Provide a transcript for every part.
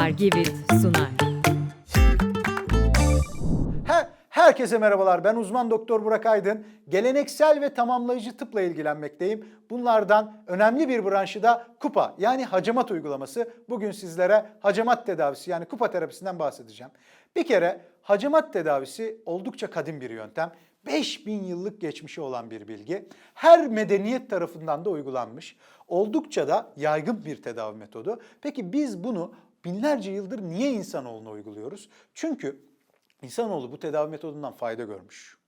Argivit sunar. Her, herkese merhabalar. Ben uzman doktor Burak Aydın. Geleneksel ve tamamlayıcı tıpla ilgilenmekteyim. Bunlardan önemli bir branşı da kupa yani hacamat uygulaması. Bugün sizlere hacamat tedavisi yani kupa terapisinden bahsedeceğim. Bir kere hacamat tedavisi oldukça kadim bir yöntem. 5000 yıllık geçmişi olan bir bilgi. Her medeniyet tarafından da uygulanmış. Oldukça da yaygın bir tedavi metodu. Peki biz bunu binlerce yıldır niye insanoğluna uyguluyoruz? Çünkü İnsanoğlu bu tedavi metodundan fayda görmüş.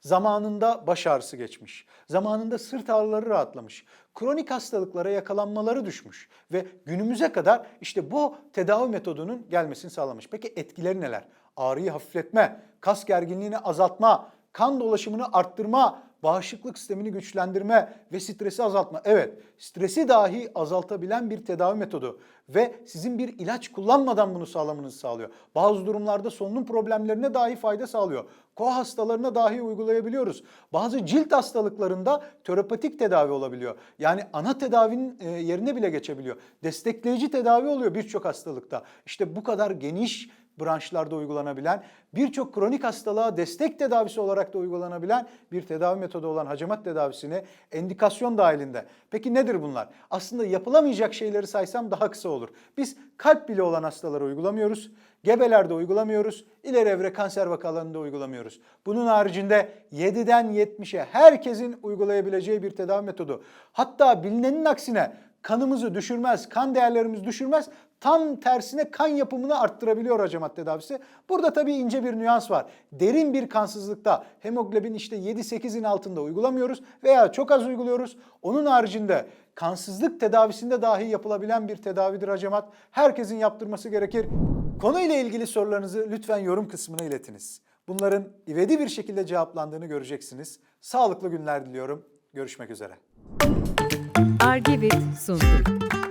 Zamanında baş ağrısı geçmiş. Zamanında sırt ağrıları rahatlamış. Kronik hastalıklara yakalanmaları düşmüş. Ve günümüze kadar işte bu tedavi metodunun gelmesini sağlamış. Peki etkileri neler? Ağrıyı hafifletme, kas gerginliğini azaltma, kan dolaşımını arttırma, bağışıklık sistemini güçlendirme ve stresi azaltma. Evet, stresi dahi azaltabilen bir tedavi metodu ve sizin bir ilaç kullanmadan bunu sağlamanızı sağlıyor. Bazı durumlarda solunum problemlerine dahi fayda sağlıyor. Koa hastalarına dahi uygulayabiliyoruz. Bazı cilt hastalıklarında terapatik tedavi olabiliyor. Yani ana tedavinin e, yerine bile geçebiliyor. Destekleyici tedavi oluyor birçok hastalıkta. İşte bu kadar geniş branşlarda uygulanabilen, birçok kronik hastalığa destek tedavisi olarak da uygulanabilen bir tedavi metodu olan hacamat tedavisini endikasyon dahilinde. Peki nedir bunlar? Aslında yapılamayacak şeyleri saysam daha kısa olur. Biz kalp bile olan hastalara uygulamıyoruz, gebelerde uygulamıyoruz, ileri evre kanser vakalarında uygulamıyoruz. Bunun haricinde 7'den 70'e herkesin uygulayabileceği bir tedavi metodu. Hatta bilinenin aksine kanımızı düşürmez, kan değerlerimizi düşürmez. Tam tersine kan yapımını arttırabiliyor hacamat tedavisi. Burada tabii ince bir nüans var. Derin bir kansızlıkta hemoglobin işte 7-8'in altında uygulamıyoruz veya çok az uyguluyoruz. Onun haricinde kansızlık tedavisinde dahi yapılabilen bir tedavidir hacamat. Herkesin yaptırması gerekir. Konuyla ilgili sorularınızı lütfen yorum kısmına iletiniz. Bunların ivedi bir şekilde cevaplandığını göreceksiniz. Sağlıklı günler diliyorum. Görüşmek üzere. Argivit sundu.